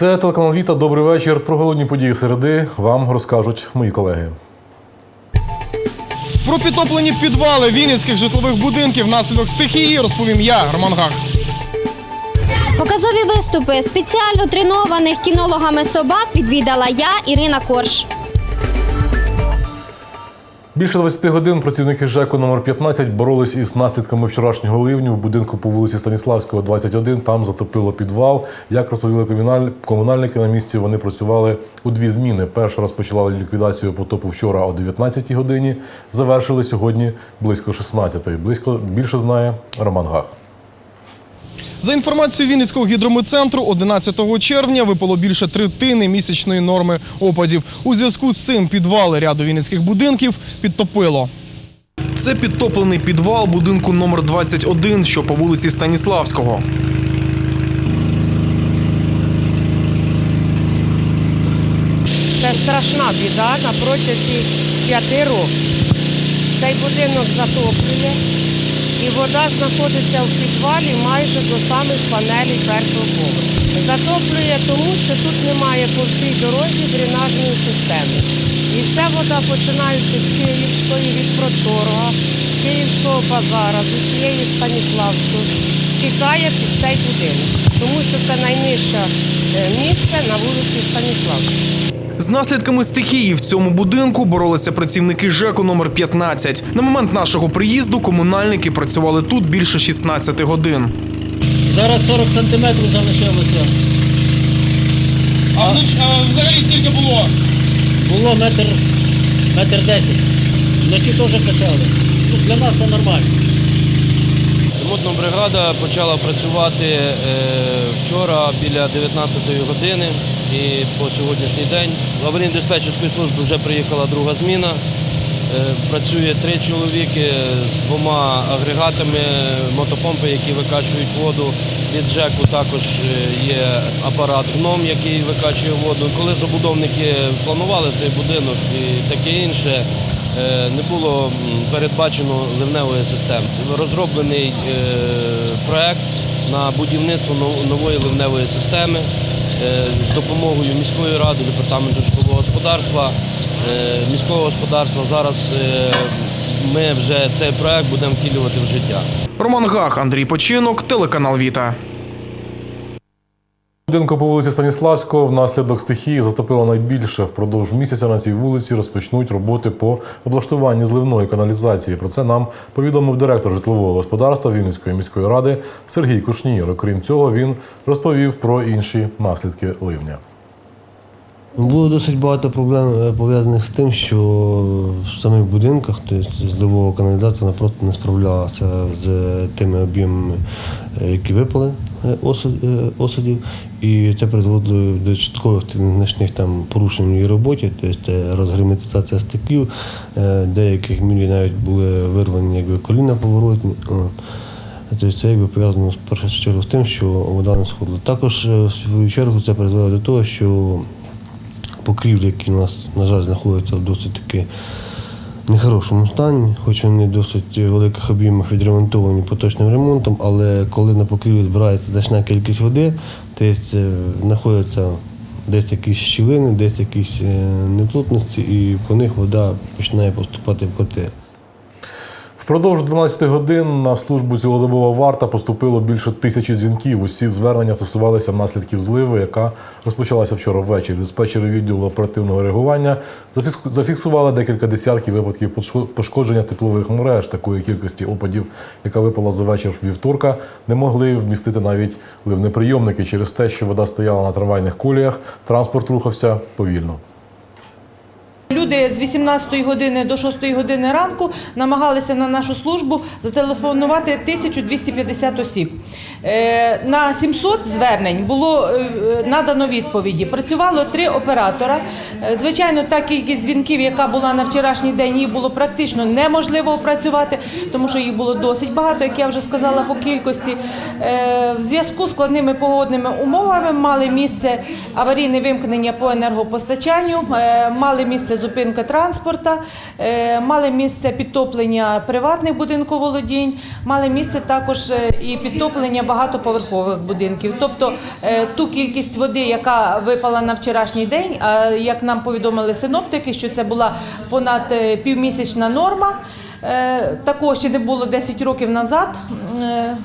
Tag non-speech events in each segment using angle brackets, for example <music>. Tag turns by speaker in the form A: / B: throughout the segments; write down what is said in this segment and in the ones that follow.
A: Це телеканал Віта. Добрий вечір. Про головні події середи вам розкажуть мої колеги.
B: Про підтоплені підвали вінницьких житлових будинків внаслідок стихії розповім я, Роман Гах.
C: Показові виступи спеціально тренованих кінологами собак відвідала я, Ірина Корж.
A: Більше 20 годин працівники ЖЕКу номер 15 боролись із наслідками вчорашнього ливню в будинку по вулиці Станіславського, 21. Там затопило підвал. Як розповіли комуналь- комунальники на місці, вони працювали у дві зміни. Перша розпочала ліквідацію потопу вчора о 19 годині. Завершили сьогодні близько 16-ї. Близько більше знає Роман Гах.
B: За інформацією Вінницького гідрометцентру, 11 червня випало більше третини місячної норми опадів. У зв'язку з цим підвали ряду вінницьких будинків підтопило. Це підтоплений підвал будинку номер 21, що по вулиці Станіславського.
D: Це страшна біда на протязі п'яти років. Цей будинок затоплює, і вода знаходиться в підвалі майже до самих панелей першого поверху. Затоплює тому, що тут немає по всій дорозі дренажної системи. І вся вода, починаючи з Київської від Проторга, Київського базара, з усієї Станіславської, стікає під цей будинок, тому що це найнижче е, місце на вулиці Станіславської.
B: З наслідками стихії в цьому будинку боролися працівники ЖЕКу номер 15. На момент нашого приїзду комунальники працювали тут більше 16 годин.
E: Зараз 40 сантиметрів залишилося.
B: А, а взагалі скільки було?
E: Було метр, метр десять. Вночі теж качали. Ну, для нас це нормально.
F: Ремонтна бригада почала працювати е, вчора біля 19 години і по сьогоднішній день. В аварійно-диспетчерської служби вже приїхала друга зміна. Е, Працює три чоловіки з двома агрегатами мотопомпи, які викачують воду. Від ЖЕКу також е, є апарат гном, який викачує воду. Коли забудовники планували цей будинок і таке інше, е, не було передбачено ливневої системи. Розроблений проект на будівництво нової ливневої системи з допомогою міської ради, департаменту житлового господарства, е, міського господарства. Зараз е, ми вже цей проект будемо втілювати в життя.
B: Роман Гах, Андрій Починок, телеканал Віта.
A: Будинку по вулиці Станіславського внаслідок стихії затопило найбільше. Впродовж місяця на цій вулиці розпочнуть роботи по облаштуванні зливної каналізації. Про це нам повідомив директор житлового господарства Вінницької міської ради Сергій Кушнір. Окрім цього, він розповів про інші наслідки ливня.
G: Було досить багато проблем е, пов'язаних з тим, що в самих будинках тобто зливова каналізація напроти не справлялася з тими об'ємами, е, які випали осадів, і це призводило до часткових та значних там порушень в її роботі, тобто е, розгерметизація стиків, е, деяких мілі навіть були вирвані якби коліна поворотні. Тобто це якби пов'язано в першу чергу з тим, що вода не сходила. Також е, в свою чергу це призвело до того, що покрівлі, які у нас, на жаль, знаходяться досить таки нехорошому стані, хоч вони в досить великих об'ємах відремонтовані поточним ремонтом, але коли на покрівлі збирається значна кількість води, десь е, знаходяться десь якісь щілини, десь якісь е, неплотності, і по них вода починає поступати в коти.
A: Впродовж 12 годин на службу цілодобова варта поступило більше тисячі дзвінків. Усі звернення стосувалися наслідків зливи, яка розпочалася вчора ввечері. Диспетчери відділу оперативного реагування зафікс- зафіксували декілька десятків випадків пошко- пошкодження теплових мереж. Такої кількості опадів, яка випала за вечір вівторка, не могли вмістити навіть ливнеприйомники через те, що вода стояла на трамвайних коліях. Транспорт рухався повільно.
H: Люди з 18 години до 6 години ранку намагалися на нашу службу зателефонувати 1250 осіб. Е, На 700 звернень було е, надано відповіді. Працювало три оператора. Е, Звичайно, та кількість дзвінків, яка була на вчорашній день, її було практично неможливо опрацювати, тому що їх було досить багато, як я вже сказала по кількості. В зв'язку з складними погодними умовами мали місце аварійне вимкнення по енергопостачанню, мали місце зупинка транспорта, мали місце підтоплення приватних будинковолодінь, мали місце також і підтоплення багатоповерхових будинків. Тобто е, ту кількість води, яка випала на вчорашній день, а як нам повідомили синоптики, що це була понад е, півмісячна норма. Е, Такого ще не було 10 років назад. е,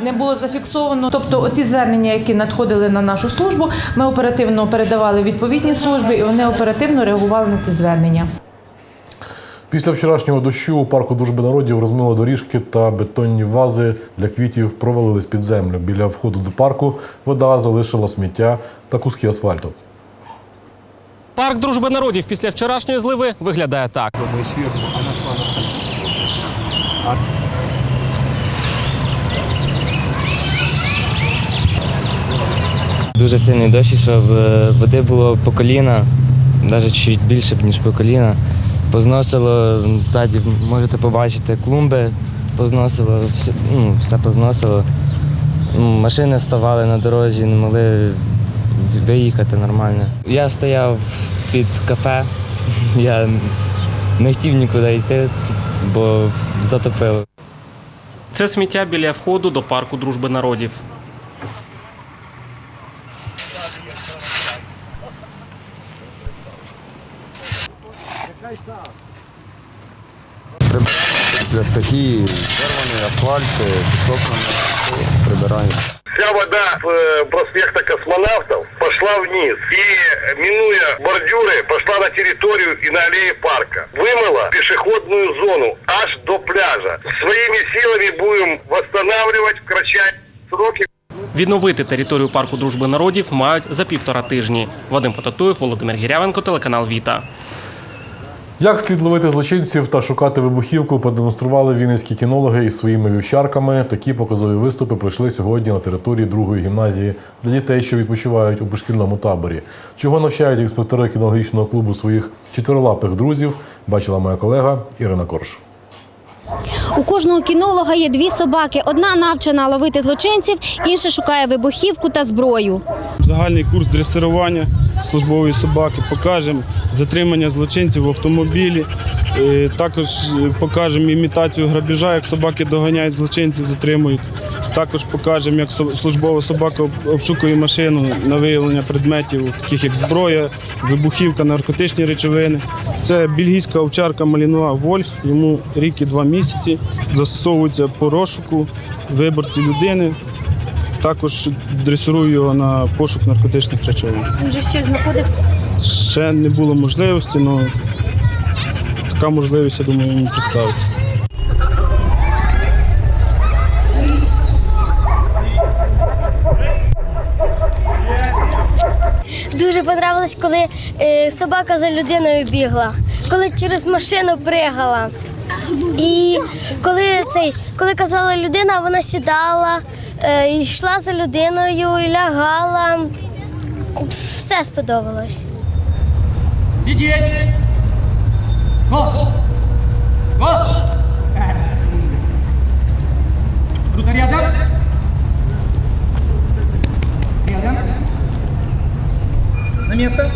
H: Не було зафіксовано. Тобто, ті звернення, які надходили на нашу службу, ми оперативно передавали відповідні служби, і вони оперативно реагували на ті звернення.
A: Після вчорашнього дощу у парку дружби народів розмило доріжки та бетонні вази для квітів провалились під землю. Біля входу до парку вода залишила сміття та куски асфальту.
I: Парк дружби народів після вчорашньої зливи виглядає так.
J: Дуже сильний дощ, щоб води було по коліна, навіть чуть більше, ніж по коліна. Позносило ззаді, можете побачити, клумби позносило, все, ну, все позносило. Машини ставали на дорозі, не могли виїхати нормально. Я стояв під кафе, <laughs> я не хотів нікуди йти, бо затопило.
I: Це сміття біля входу до парку дружби народів.
K: Для статьи вырванный асфальт, песок на прибираем.
L: Вся вода с э, проспекта космонавтов пошла вниз и, минуя бордюры, пошла на территорию и на аллеи парка. Вымыла пешеходную зону аж до пляжа. Своими силами будем восстанавливать в кратчайшие сроки.
I: Відновити територію парку дружби народів мають за півтора тижні. Вадим Потатуєв, Володимир Гірявенко, телеканал Віта.
A: Як слід ловити злочинців та шукати вибухівку, продемонстрували вінницькі кінологи із своїми вівчарками. Такі показові виступи пройшли сьогодні на території другої гімназії для дітей, що відпочивають у пришкільному таборі. Чого навчають інспектори кінологічного клубу своїх чотирилапих друзів, бачила моя колега Ірина Корж.
C: У кожного кінолога є дві собаки. Одна навчена ловити злочинців, інша шукає вибухівку та зброю.
M: Загальний курс дресирування службової собаки покажемо затримання злочинців в автомобілі. Е, Також е, покажемо імітацію грабіжа, як собаки доганяють злочинців, затримують. Також покажемо, як службова собака обшукує машину на виявлення предметів, таких як зброя, вибухівка, наркотичні речовини. Це бельгійська овчарка Малінуа Вольф, йому рік і два місяці. Застосовується по розшуку виборці людини. Також дресирую його на пошук наркотичних речовин.
C: Він же щось знаходив.
M: Ще не було можливості, але така можливість, я думаю, йому представиться.
N: Дуже подобалось, коли е, собака за людиною бігла, коли через машину пригала. І коли цей, коли казала людина, вона сідала, е, йшла за людиною, лягала. Все сподобалось.
I: На місце.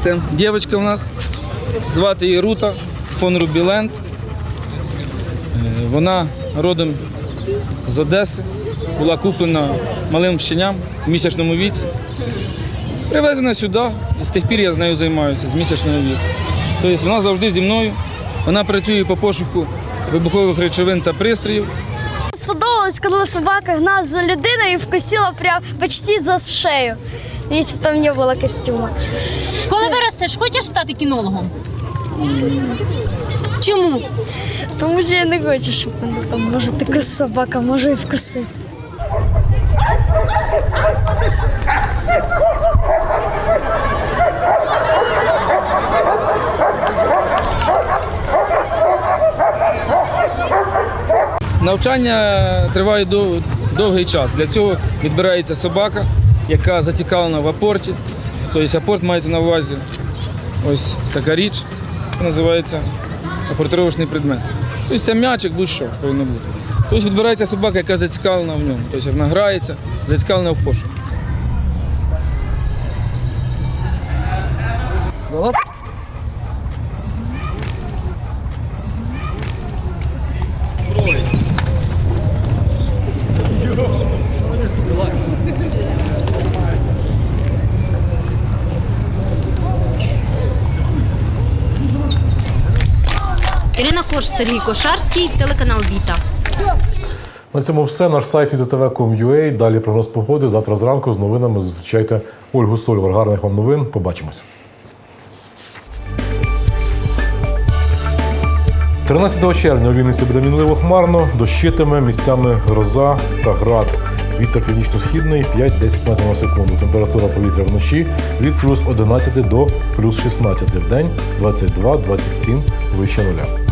E: Це дівчинка у нас, звати її Рута фон Рубіленд. Е, Вона родом з Одеси, була куплена малим щеням в місячному віці. Привезена сюди, і з тих пір я з нею займаюся з місячного віку. Тобто вона завжди зі мною. Вона працює по пошуку вибухових речовин та пристроїв.
N: Сподобалось, коли собака гнала за людиною і вкусила прям почти за шею. Якщо б там не було костюма.
C: Коли виростеш, хочеш стати кінологом? Чому?
N: Тому що я не хочу, щоб вона там може така собака може і вкусити.
E: Навчання триває довгий час. Для цього відбирається собака, яка зацікавлена в апорті. Тобто апорт мається на увазі ось така річ, це називається апортировочний предмет. Тобто це м'ячик, будь-що повинно бути. Тобто відбирається собака, яка зацікавлена в ньому. Тобто вона грається, зацікавлена в пошуку.
C: Ірина Корж, Сергій Кошарський, телеканал Віта.
A: На цьому все. Наш сайт вітатв.com.ua. Далі прогноз погоди. Завтра зранку з новинами зустрічайте Ольгу Сольвар. Гарних вам новин. Побачимось. 13 червня у Вінниці буде мінливо хмарно, дощитиме, місцями гроза та град. Вітер північно-східний 5-10 метрів на секунду. Температура повітря вночі від плюс 11 до плюс 16 в день 22-27 вище нуля.